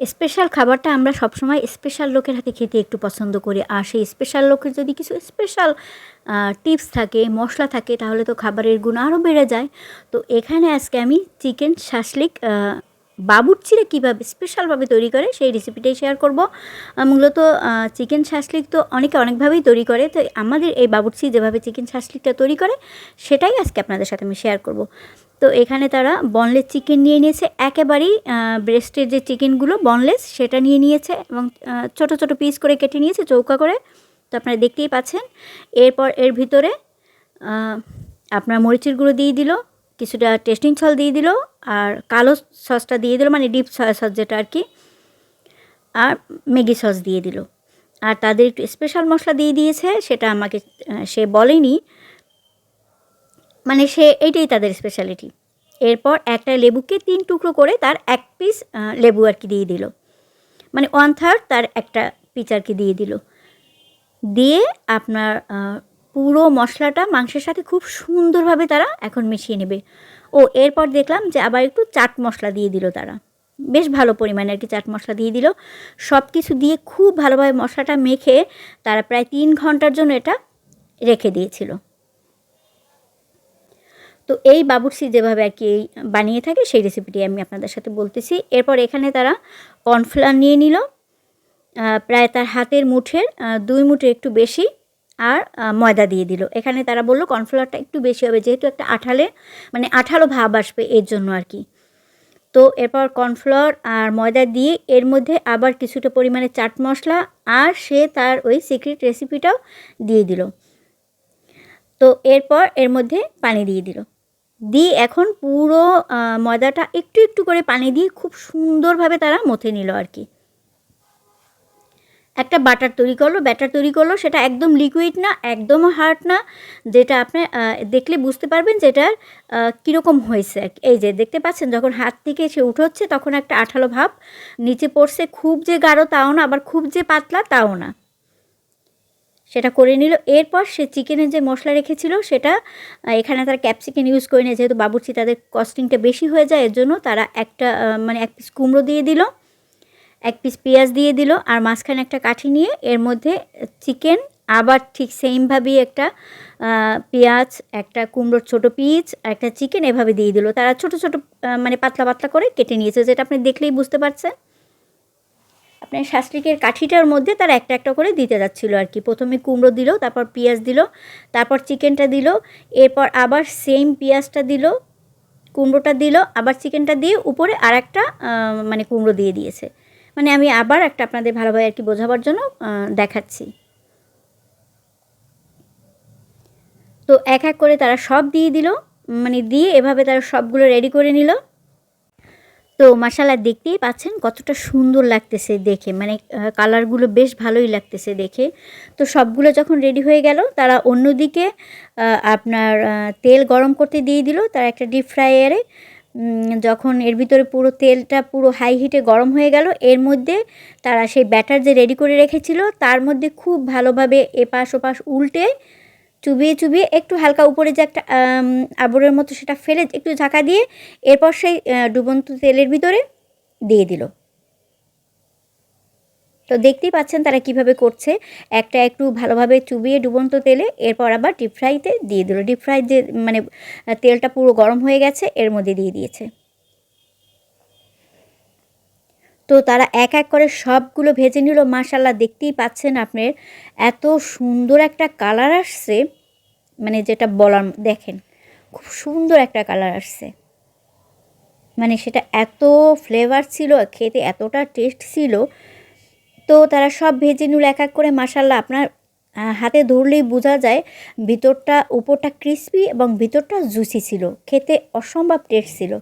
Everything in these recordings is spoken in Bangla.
স্পেশাল খাবারটা আমরা সবসময় স্পেশাল লোকের হাতে খেতে একটু পছন্দ করি। আর সেই স্পেশাল লোকের যদি কিছু স্পেশাল টিপস থাকে, মশলা থাকে, তাহলে তো খাবারের গুণ আরও বেড়ে যায়। তো এখানে আজকে আমি চিকেন শাসলিক বাবুরচিরা কীভাবে স্পেশালভাবে তৈরি করে সেই রেসিপিটাই শেয়ার করব। মূলত চিকেন শাসলিক তো অনেকে অনেকভাবেই তৈরি করে। তো আমাদের এই বাবুরচি যেভাবে চিকেন শাসলিকটা তৈরি করে, সেটাই আজকে আপনাদের সাথে আমি শেয়ার করব। তো এখানে তারা বনলেস চিকেন নিয়ে নিয়েছে। একেবারেই ব্রেস্টের যে চিকেনগুলো বনলেস সেটা নিয়ে নিয়েছে এবং ছোট ছোট পিস করে কেটে নিয়েছে চৌকা করে। তো আপনারা দেখতেই পাচ্ছেন। এরপর এর ভিতরে আপনার মরিচের গুঁড়ো দিয়ে দিল, কিছুটা টেস্টিং সল দিয়ে দিল, আর কালো সসটা দিয়ে দিল মানে ডিপ সয়া সস যেটা আর কি, আর ম্যাগি সস দিয়ে দিল। আর তাদের একটু স্পেশাল মশলা দিয়ে দিয়েছে, সেটা আমাকে সে বলেনি। মানে সে এইটাই তাদের স্পেশালিটি এরপর একটা লেবুকে তিন টুকরো করে তার এক পিস লেবু আর কি দিয়ে দিল। মানে ওয়ান থার্ড তার একটা পিস আর কি দিয়ে দিল। দিয়ে আপনার পুরো মশলাটা মাংসের সাথে খুব সুন্দরভাবে তারা এখন মিশিয়ে নেবে। ও, এরপর দেখলাম যে আবার একটু চাট মশলা দিয়ে দিল তারা। বেশ ভালো পরিমাণে আর কি চাট মশলা দিয়ে দিল। সব কিছু দিয়ে খুব ভালোভাবে মশলাটা মেখে তারা প্রায় তিন ঘণ্টার জন্য এটা রেখে দিয়েছিল। তো এই বাবুর্চি যেভাবে আর কি বানিয়ে থাকে, সেই রেসিপিটি আমি আপনাদের সাথে বলতেছি। এরপর এখানে তারা কর্নফ্লাওয়ার নিয়ে নিল। প্রায় তার হাতের মুঠের দুই মুঠের একটু বেশি আর ময়দা দিয়ে দিল। এখানে তারা বলল কর্নফ্লাওয়ারটা একটু বেশি হবে, যেহেতু একটা আঠালে মানে আঠালো ভাব আসবে এর জন্য আর কি। তো এরপর কর্নফ্লাওয়ার আর ময়দা দিয়ে এর মধ্যে আবার কিছুটা পরিমাণে চাট মশলা আর সে তার ওই সিক্রেট রেসিপিটাও দিয়ে দিল। তো এরপর এর মধ্যে পানি দিয়ে দিল। দিয়ে এখন পুরো ময়দাটা একটু একটু করে পানি দিয়ে খুব সুন্দরভাবে তারা মথে নিল আর কি। একটা বাটার তৈরি করল, ব্যাটার তৈরি করল, সেটা একদম লিকুইড না একদম হার্ড না, যেটা আপনি দেখলে বুঝতে পারবেন যে এটার কীরকম হয়েছে এই যে দেখতে পাচ্ছেন, যখন হাত থেকে সে উঠোচ্ছে, তখন একটা আঠালো ভাব নিচে পড়ছে, খুব যে গাঢ় তাও না, আবার খুব যে পাতলা তাও না। সেটা করে নিল। এরপর সে চিকেনের যে মশলা রেখেছিল, সেটা এখানে তারা ক্যাপসিকেন ইউজ করে নিয়ে। যেহেতু বাবুর্চি তাদের কস্টিংটা বেশি হয়ে যায়, এর জন্য তারা একটা মানে এক পিস কুমড়ো দিয়ে দিল, এক পিস পেঁয়াজ দিয়ে দিল, আর মাঝখানে একটা কাঠি নিয়ে এর মধ্যে চিকেন আবার ঠিক সেমভাবেই একটা পেঁয়াজ, একটা কুমড়োর ছোট পিচ আর একটা চিকেন এভাবে দিয়ে দিল। তারা ছোট ছোট মানে পাতলা পাতলা করে কেটে নিয়েছে। যেটা আপনি দেখলেই বুঝতে পারছেন। আপনার শাস্ত্রিকের কাঠিটার মধ্যে তার একটা একটা করে দিতে যাচ্ছিল আর কি। প্রথমে কুমড়ো দিল, তারপর পেঁয়াজ দিল, তারপর চিকেনটা দিল, এরপর আবার সেম পেঁয়াজটা দিল, কুমড়োটা দিল, আবার চিকেনটা দিয়ে উপরে আর একটা মানে কুমড়ো দিয়ে দিয়েছে। মানে আমি আবার একটা আপনাদের ভালোভাবে আর কি বোঝাবার জন্য দেখাচ্ছি। তো এক এক করে তারা সব দিয়ে দিল মানে দিয়ে এভাবে তারা সবগুলো রেডি করে নিল। তো মাসালা দেখতেই পাচ্ছেন কতটা সুন্দর লাগতেছে দেখে। মানে কালারগুলো বেশ ভালোই লাগতেছে দেখে। তো সবগুলো যখন রেডি হয়ে গেল, তারা অন্যদিকে আপনার তেল গরম করতে দিয়ে দিল। তার একটা ডিপ ফ্রায়ারে যখন এর ভিতরে পুরো তেলটা পুরো হাই হিটে গরম হয়ে গেল, এর মধ্যে তারা সেই ব্যাটার যে রেডি করে রেখেছিল, তার মধ্যে খুব ভালোভাবে এপাশ ওপাশ উল্টে চুবিয়ে চুবিয়ে একটু হালকা উপরে যে একটা আবরের মতো সেটা ফেলে একটু ঝাঁকা দিয়ে এরপর সেই ডুবন্ত তেলের ভিতরে দিয়ে দিল। তো দেখতেই পাচ্ছেন তারা কীভাবে করছে। একটা একটু ভালোভাবে চুবিয়ে ডুবন্ত তেলে এরপর আবার ডিপ ফ্রাইতে দিয়ে দিল। ডিপ ফ্রাই যে মানে তেলটা পুরো গরম হয়ে গেছে, এর মধ্যে দিয়ে দিয়েছে। তো তারা এক এক করে সবগুলো ভেজে নিল। মাশাল্লাহ দেখতেই পাচ্ছেন আপনার এত সুন্দর একটা কালার আসছে। মানে যেটা বলার দেখেন, খুব সুন্দর একটা কালার আসছে। মানে সেটা এত ফ্লেভার ছিল, খেতে এতটা টেস্ট ছিল। তো তারা সব ভেজে নিল এক এক করে মাসাল্লাহ আপনার হাতে ধরলেই বোঝা যায়, ভিতরটা, উপরটা ক্রিস্পি এবং ভিতরটা জুসি ছিল। খেতে অসম্ভব টেস্ট ছিল।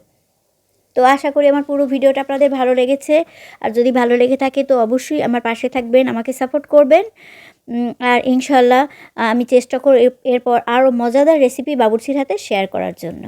তো আশা করি আমার পুরো ভিডিওটা আপনাদের ভালো লেগেছে। আর যদি ভালো লেগে থাকে তো অবশ্যই আমার পাশে থাকবেন, আমাকে সাপোর্ট করবেন। আর ইনশাল্লাহ আমি চেষ্টা করব এরপর আরও মজাদার রেসিপি বাবুর্চির হাতে শেয়ার করার জন্য।